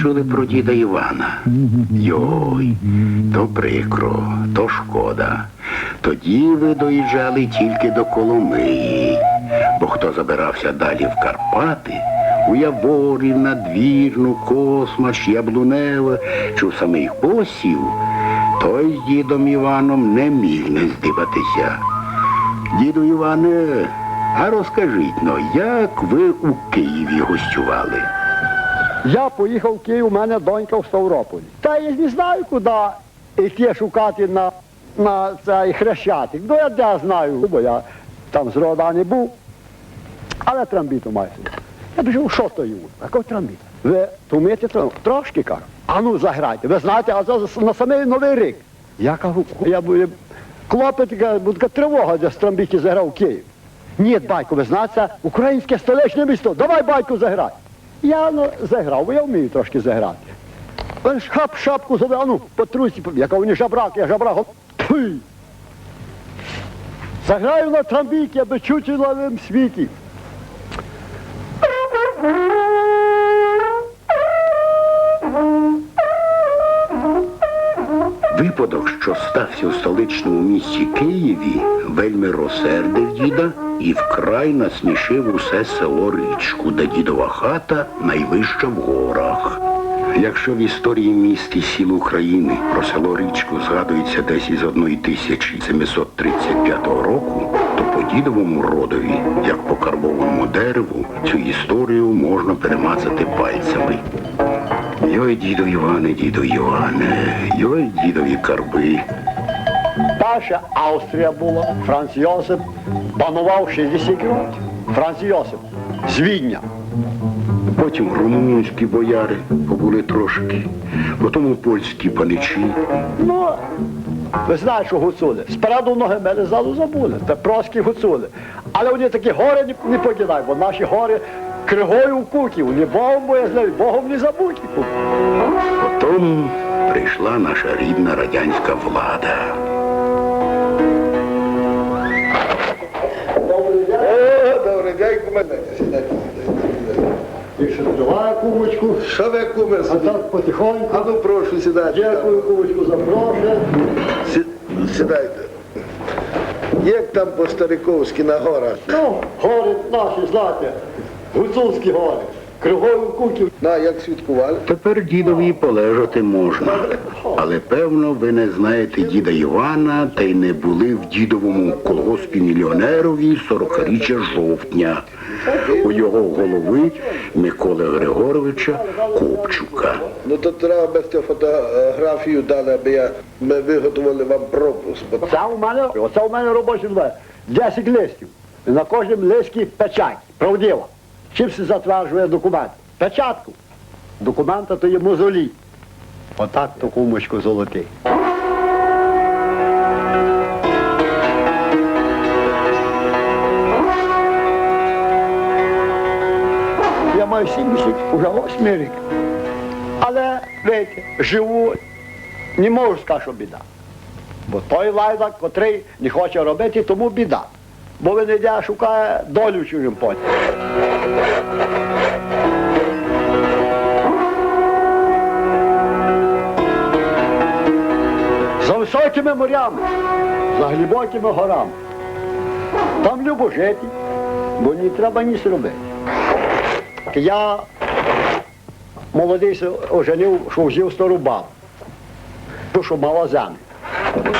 Чули про діда Івана? Йой, то прикро, то шкода. Тоді ви доїжджали тільки до Коломиї, бо хто забирався далі в Карпати, у Яворів, Надвірну, Космач, Яблуневе чи в самих посів, той з дідом Іваном не міг не здибатися. Діду Іване, а розкажіть но, як ви у Києві гостювали? Я поїхав в Київ, у мене донька в Ставрополі. Та я не знаю, куди йти шукати на, на цей хрещатик. Ну я де знаю, бо я там з рода не був. Але трамбіту маю. Я біжу, що то йому? Який трамбіт? Ви тумите трошки кажу. А ну заграйте. Ви знаєте, а це на самий новий рік. Я кажу, я буду клопець, буде така тривога, де з трамбіті заграв Київ. Ні, батько, ви знаєте, українське столичне місто. Давай, батько, заграй. Я ну, заграв, бо я вмію трошки заграти. Він ж хап шапку забрав, ну, по трусі, яка вони жабрак, я жабрак. Заграю на трамбіки, я би чуть у новому світі. Випадок, що стався у столичному місті Києві, вельми розсердив діда і вкрай насмішив усе село Річку, де дідова хата найвища в горах. Якщо в історії міст і сіл України про село Річку згадується десь із 1735 року, то по дідовому родові, як по карбованому дереву, цю історію можна перемацати пальцями. Йой, діду Іване, діду Іване, йой, дідові карби. Далі Австрія була, Франц Йосип панував 60 років. Франц Йосип з Відня. Потім румунські бояри побули трошки, потім польські паничі. Ну, ви знаєте, що гуцули. Спереду ноги мене ззаду забули. Це проські гуцули. Але вони такі гори не покидають, бо наші гори кригою в куків. Не Богом боязливі, Богом не забуті. Потім прийшла наша рідна радянська влада. Добрий день. Добрий день, кумене. Сідайте, сідайте. І ще триває кумочку. Що ви куме А так потихоньку. А ну прошу, сідайте. Дякую, кумочку, за проше. Сі- Сідайте. Як там по-стариковськи на горах? Ну, гори наші, знаєте, гуцульські гори. Кригою в куків. На, як святкували? Тепер дідові полежати можна. Але певно, ви не знаєте діда Івана та й не були в дідовому колгоспі мільйонерові 40-річчя жовтня. У його голови Миколи Григоровича Копчука. Ну то треба би цю фотографію дали, аби я, ми виготовили вам пропуск. Бо Це у мене, оце у мене робочі двері. 10 листів. На кожному листі печать. Правдива. Чим се затверджує документ? Печатку. Документа то є мозолі. Отак то кумочку золотий. Я маю 70, уже 8 рік. Але, видите, живу, не можу сказати, що біда. Бо той лайдак, котрий не хоче робити, тому біда. Бо він йде, шукає долю чужим полі. За високими морями, за глибокими горами. Там любо жити, бо не треба ніс робити. Я молодий се оженив, що взяв стару бабу, ту, що мала землю.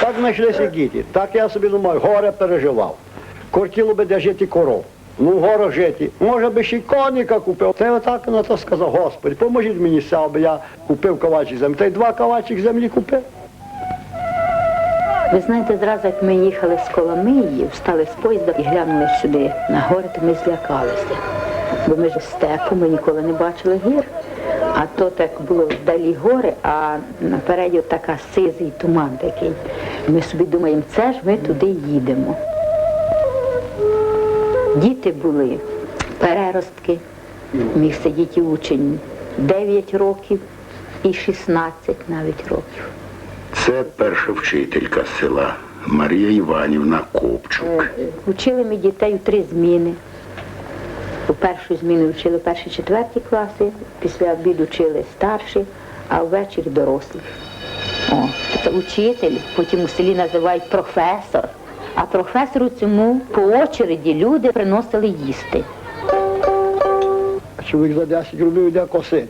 Так знайшлися діти. Так я собі думаю, горе переживав. Кортіло би де жити коров. Ну, в горах жити. Може би ще й коніка купив. Та я отак на то сказав, Господи, поможіть мені все, аби я купив кавачик землі. Та й два кавачик землі купив. Ви знаєте, зразу як ми їхали з Коломиї, встали з поїзда і глянули сюди на гори, то ми злякалися. Бо ми ж степу, ми ніколи не бачили гір. А то так було вдалі гори, а напереді така сизий туман такий. Ми собі думаємо, це ж ми туди їдемо. Діти були переростки, міг сидіти учень 9 років і 16 навіть років. Це перша вчителька села Марія Іванівна Копчук. Учили ми дітей у три зміни. У першу зміну вчили перші четверті класи, після обіду вчили старші, а ввечері дорослі. О, це учитель, потім у селі називають професор. А професору цьому по очереді люди приносили їсти. Чоловік за 10 рублів йде косити.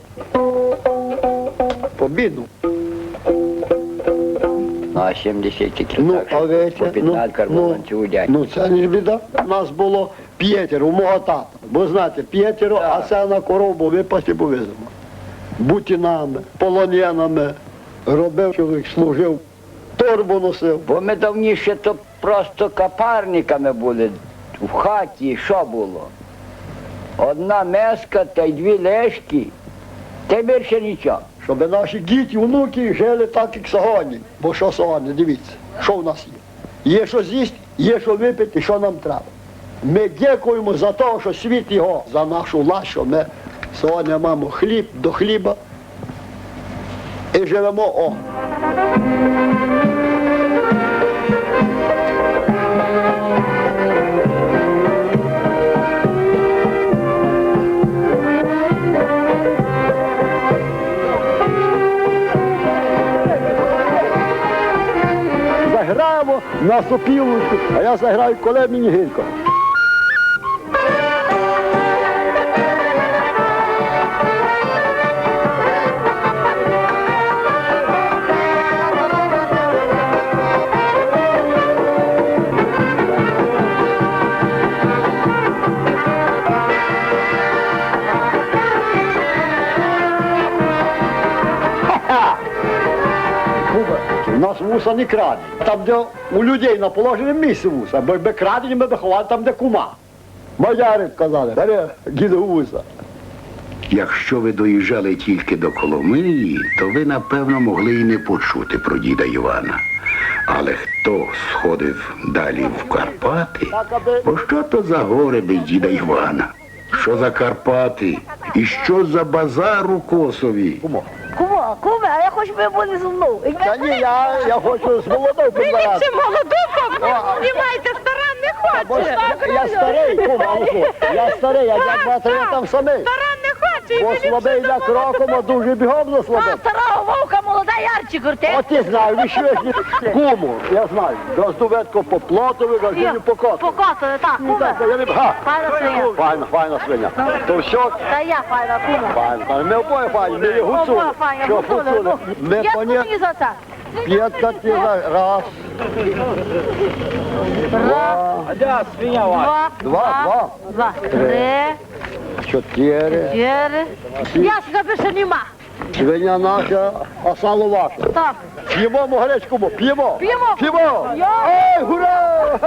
По біду. Ну, а 70 тільки Ну, так, а ви по це, 15 карбованців у день. ну це не ж біда. У нас було п'ятеро, у мого тата. Бо знаєте, п'ятеро, а це на корову випасти повеземо. Бутінами, полонянами. Робив чоловік, служив, торбу носив. Бо ми давніше то просто капарниками були в хаті, що було? Одна меска та й дві лешки, та більше нічого. Щоб наші діти, внуки жили так, як сьогодні. Бо що сьогодні, дивіться, що в нас є. Є що з'їсти, є що випити, що нам треба. Ми дякуємо за те, що світ його, за нашу власть, що ми сьогодні маємо хліб до хліба і живемо о. Заграємо на сопілочку, а я заграю, коли мені. Вуса не крадені. Там, де у людей на положеному місці вуса, бо якби крадені, ми б ховали там, де кума. Мадяри казали, бере діду вуса. Якщо ви доїжджали тільки до Коломиї, то ви, напевно, могли і не почути про діда Івана. Але хто сходив далі в Карпати, бо що то за гори без діда Івана? Що за Карпати? І що за базар у Косові? Кума, куме, а я хочу, щоб вони зі мною. Та ні, я, я хочу з молодою позбирати. молоду знімайте, стара не Бо хоче. я старий, кума, ну я старий, я як батарея я там самий. Стара не хоче. Бо слабий йде кроком, а дуже бігом за А слабе. старого вовка ярче крути. От ти знаю, ви ж не я знаю. Газдоветко по плотові, газдові по коту. Покотили, так, Ну, куме. так, я не га. Файна свиня. Файна, файна свиня. То все, Та я файна, куме. файна, файна. Ми обоє файні, ми є гуцули. Обоє файні, Що гуцули, гуцули? ну. Ми Я поні... мені за це. П'ятка ти за раз, два, Два, Два, два. два, три, чотири. чотири. Ящика більше нема. Свиня наша, а сало ваше. Так. П'ємо му гречку, му, п'ємо. П'ємо. П'ємо. Ей, гура!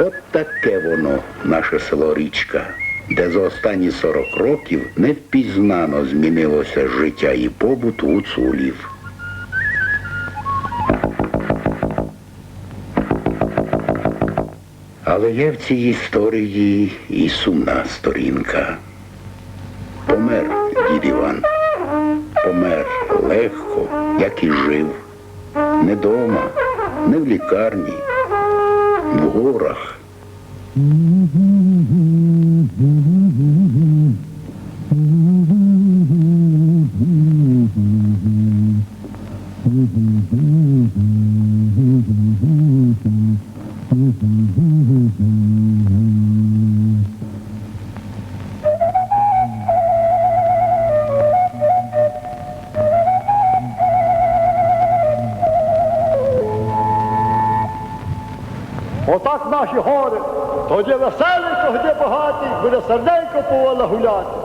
От таке воно, наше село Річка, де за останні 40 років невпізнано змінилося життя і побут гуцулів. Але є в цій історії і сумна сторінка. Помер дід Іван. Помер легко, як і жив. Не дома, не в лікарні, в горах. Отак наші гори. Тоді веселі, тоді багатий, буде серденько повола гуляти.